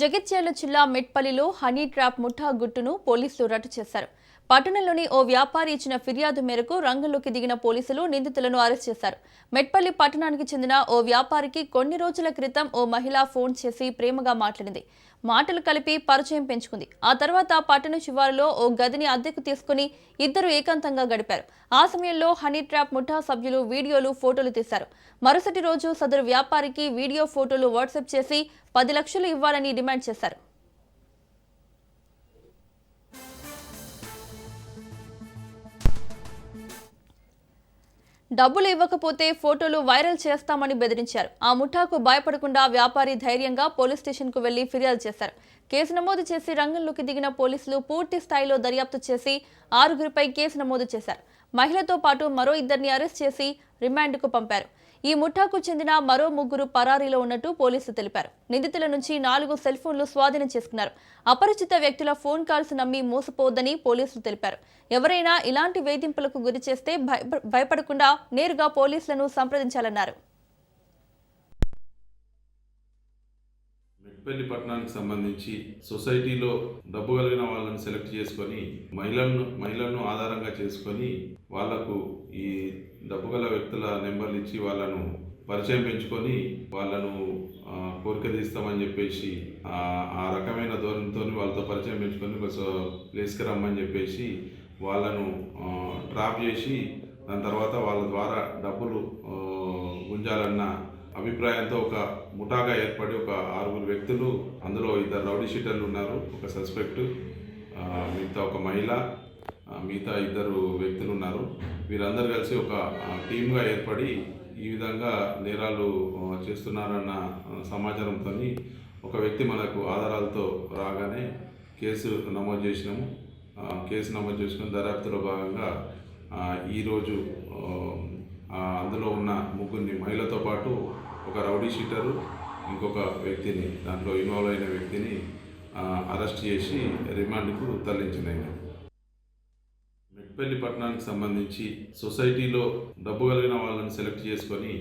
జగిత్యాల జిల్లా మెట్పల్లిలో honey trap ముఠా గుట్టును పోలీసులు రట్టు చేశారు. పట్టణంలోని ఓ వ్యాపారి ఇచ్చిన ఫిర్యాదు మేరకు రంగంలోకి దిగిన పోలీసులు నిందితులను అరెస్ట్ చేశారు. మెట్పల్లి పట్టణానికి చెందిన ఓ వ్యాపారికి కొన్ని రోజుల క్రితం ఓ మహిళ ఫోన్ చేసి ప్రేమగా మాట్లాడింది. మాటలు కలిపి పరిచయం పెంచుకుంది. ఆ తర్వాత పట్టణ శివారులో ఓ గదిని అద్దెకు తీసుకుని ఇద్దరు ఏకాంతంగా గడిపారు. ఆ సమయంలో హనీ ట్రాప్ ముఠా సభ్యులు వీడియోలు ఫోటోలు తీశారు. మరుసటి రోజు సదరు వ్యాపారికి వీడియో ఫోటోలు వాట్సాప్ చేసి పది లక్షలు ఇవ్వాలని డిమాండ్ చేశారు. డబ్బులు ఇవ్వకపోతే ఫోటోలు వైరల్ చేస్తామని బెదిరించారు. ఆ ముఠాకు భయపడకుండా వ్యాపారి ధైర్యంగా పోలీస్ స్టేషన్కు వెళ్ళి ఫిర్యాదు చేశారు. కేసు నమోదు చేసి రంగంలోకి దిగిన పోలీసులు పూర్తి స్థాయిలో దర్యాప్తు చేసి ఆరుగురిపై కేసు నమోదు చేశారు. మహిళతో పాటు మరో ఇద్దరిని అరెస్ట్ చేసి రిమాండ్కు పంపారు. ఈ ముఠాకు చెందిన మరో ముగ్గురు పరారీలో ఉన్నట్టు పోలీసులు తెలిపారు. నిందితుల నుంచి నాలుగు సెల్ ఫోన్లు స్వాధీనం చేసుకున్నారు. అపరిచిత వ్యక్తుల ఫోన్ కాల్స్ నమ్మి మోసపోవద్దని పోలీసులు తెలిపారు. ఎవరైనా ఇలాంటి వేధింపులకు గురి చేస్తే భయపడకుండా నేరుగా పోలీసులను సంప్రదించాలన్నారు. పెళ్ళి పట్టణానికి సంబంధించి సొసైటీలో డబ్బు కలిగిన వాళ్ళని సెలెక్ట్ చేసుకొని మహిళలను మహిళలను ఆధారంగా చేసుకొని వాళ్ళకు ఈ డబ్బు గల వ్యక్తుల నెంబర్లు ఇచ్చి వాళ్ళను పరిచయం పెంచుకొని వాళ్ళను కోరిక తీస్తామని చెప్పేసి ఆ రకమైన ధోరణితో వాళ్ళతో పరిచయం పెంచుకొని సో- ప్లేస్కి రమ్మని చెప్పేసి వాళ్ళను ట్రాప్ చేసి దాని తర్వాత వాళ్ళ ద్వారా డబ్బులు గుంజాలన్న అభిప్రాయంతో ఒక ముఠాగా ఏర్పడి ఒక ఆరుగురు వ్యక్తులు అందులో ఇద్దరు రౌడీ షీటర్లు ఉన్నారు ఒక సస్పెక్ట్ మిగతా ఒక మహిళ మిగతా ఇద్దరు వ్యక్తులు ఉన్నారు. వీరందరూ కలిసి ఒక టీమ్గా ఏర్పడి ఈ విధంగా నేరాలు చేస్తున్నారన్న సమాచారంతో ఒక వ్యక్తి మనకు ఆధారాలతో రాగానే కేసు నమోదు చేసినాము. కేసు నమోదు చేసుకుని దర్యాప్తులో భాగంగా ఈరోజు అందులో ఉన్న ముగ్గురిని మహిళతో పాటు ఒక రౌడీ షీటరు ఇంకొక వ్యక్తిని దాంట్లో ఇన్వాల్వ్ అయిన వ్యక్తిని అరెస్ట్ చేసి రిమాండ్కు తరలించినాయి మెట్పల్లి పట్టణానికి సంబంధించి సొసైటీలో డబ్బు కలిగిన వాళ్ళని సెలెక్ట్ చేసుకొని